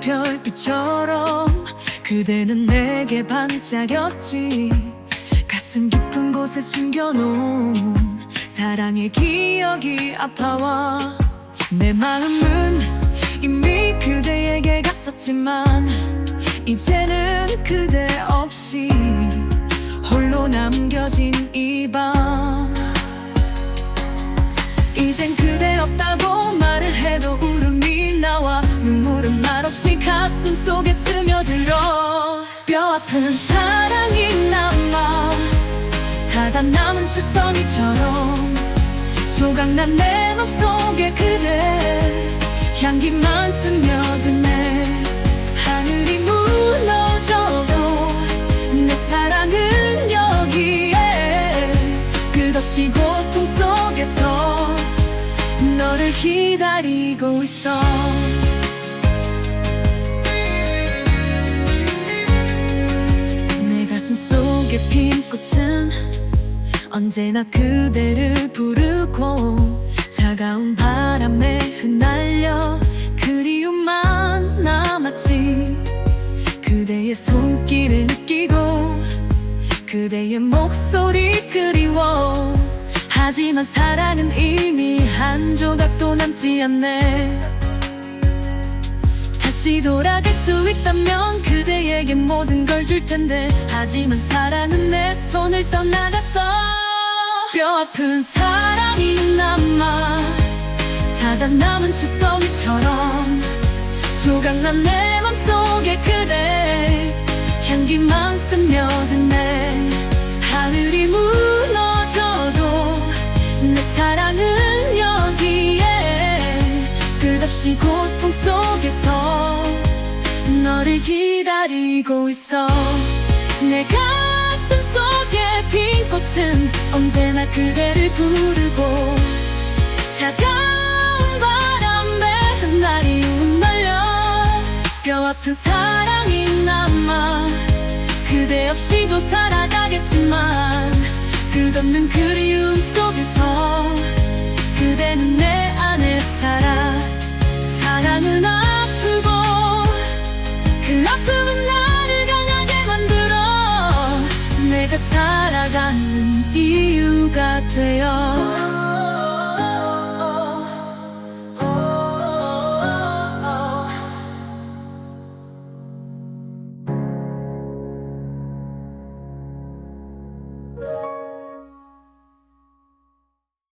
별처럼 그대는 내게 반짝였지. 가슴 깊은 곳에 숨겨놓은 사랑의 기억이 아파와 내 마음은 이미 그대에게 갔었지만 이제는 그대 아픈 사랑이 남아 닫아 남은 숫덩이처럼 조각난 내 맘속에 그대 향기만 스며드네. 하늘이 무너져도 내 사랑은 여기에 끝없이 고통 속에서 너를 기다리고 있어 속에 핀 꽃은 언제나 그대를 부르고 차가운 바람에 흩날려 그리움만 남았지. 그대의 손길을 느끼고 그대의 목소리 그리워. 하지만 사랑은 이미 한 조각도 남지 않네 다시 돌아갈 수 있다면 그대에게 모든 걸 줄 텐데. 하지만 사랑은 내 손을 떠나갔어 뼈 아픈 사랑이 남아 닫아 남은 숫덩이처럼 조각난 내 맘속에 그대 향기만 스며드 끝없이 고통 속에서 너를 기다리고 있어. 내 가슴 속에 핀 꽃은 언제나 그대를 부르고 차가운 바람에 흩날이 흩날려 뼈 아픈 사랑이 남아 그대 없이도 살아가겠지만 끝없는 그리움 속에서 그 아픔은 나를 강하게 만들어 내가 살아가는 이유가 되어